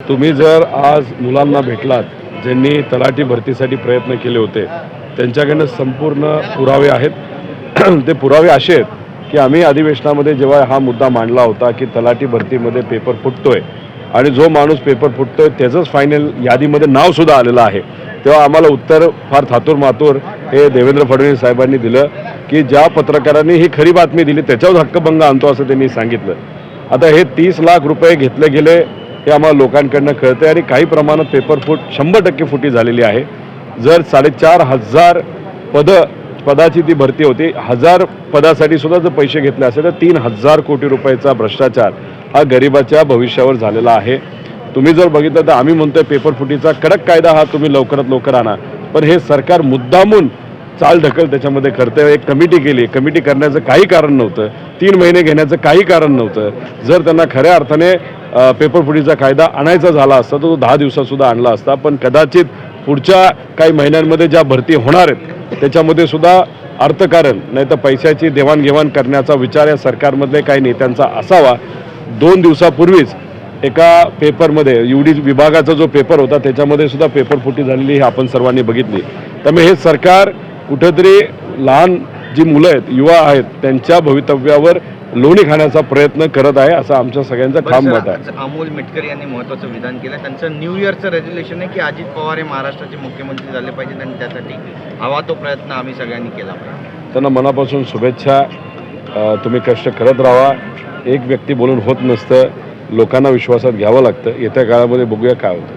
तुम्ही जर आज मुलांना भेटलात ज्यांनी तलाठी भरतीसाठी प्रयत्न केले होते त्यांच्याकडनं संपूर्ण पुरावे आहेत. ते पुरावे असे आहेत की आम्ही अधिवेशनामध्ये जेव्हा हा मुद्दा मांडला होता की तलाठी भरतीमध्ये पेपर फुटतोय आणि जो माणूस पेपर फुटतोय त्याचंच फायनल यादीमध्ये नावसुद्धा आलेलं आहे. तेव्हा आम्हाला उत्तर फार थातूर मातूर हे देवेंद्र फडणवीस साहेबांनी दिलं की ज्या पत्रकारांनी ही खरी बातमी दिली त्याच्यावर हक्कभंग आणतो असं त्यांनी सांगितलं. आता हे तीस लाख रुपये घेतले गेले हे आम्हाला लोकांकडनं आहे आणि काही प्रमाणात पेपर फूट शंभर टक्के फुटी झालेली आहे. जर साडेचार हजार पद पदाची ती भरती होती हजार पदासाठी सुद्धा जर पैसे घेतले असेल तर तीन हजार कोटी रुपयाचा भ्रष्टाचार हा गरिबाच्या भविष्यावर झालेला आहे. तुम्ही जर बघितलं तर आम्ही म्हणतोय पेपर फुटीचा कडक कायदा हा तुम्ही लवकरात लवकर आणा. पण हे सरकार मुद्दामून चाल ढकल त्याच्यामध्ये करतं एक कमिटी केली. कमिटी करण्याचं काही कारण नव्हतं. तीन महिने घेण्याचं काही कारण नव्हतं. जर त्यांना खऱ्या अर्थाने पेपरफुटीचा कायदा आणायचा झाला असता तर तो दहा दिवसातसुद्धा आणला असता. पण कदाचित पुढच्या काही महिन्यांमध्ये ज्या भरती होणार आहेत त्याच्यामध्ये सुद्धा अर्थकारण नाही तर पैशाची देवाणघेवाण करण्याचा विचार या सरकारमधले काही नेत्यांचा असावा. दोन दिवसापूर्वीच एका पेपरमध्ये यू डी विभागाचा जो पेपर होता त्याच्यामध्ये सुद्धा पेपर फुटी झालेली ही आपण सर्वांनी बघितली. त्यामुळे हे सरकार कुठेतरी लहान जी मुलं आहेत युवा आहेत त्यांच्या भवितव्यावर लोणी खाण्याचा प्रयत्न करत आहे असं आमच्या सगळ्यांचा ठाम मत आहे. अमोल मेटकर यांनी महत्वाचं विधान केलं. त्यांचं न्यू इयरचं रेझोल्युशन आहे की अजित पवार हे महाराष्ट्राचे मुख्यमंत्री झाले पाहिजेत आणि त्यासाठी हवा तो प्रयत्न आम्ही सगळ्यांनी केला पाहिजे. त्यांना मनापासून शुभेच्छा. तुम्ही कष्ट करत राहा. एक व्यक्ती बोलून होत नसतं. लोकांना विश्वासात घ्यावं लागतं. येत्या काळामध्ये बघूया काय होतं.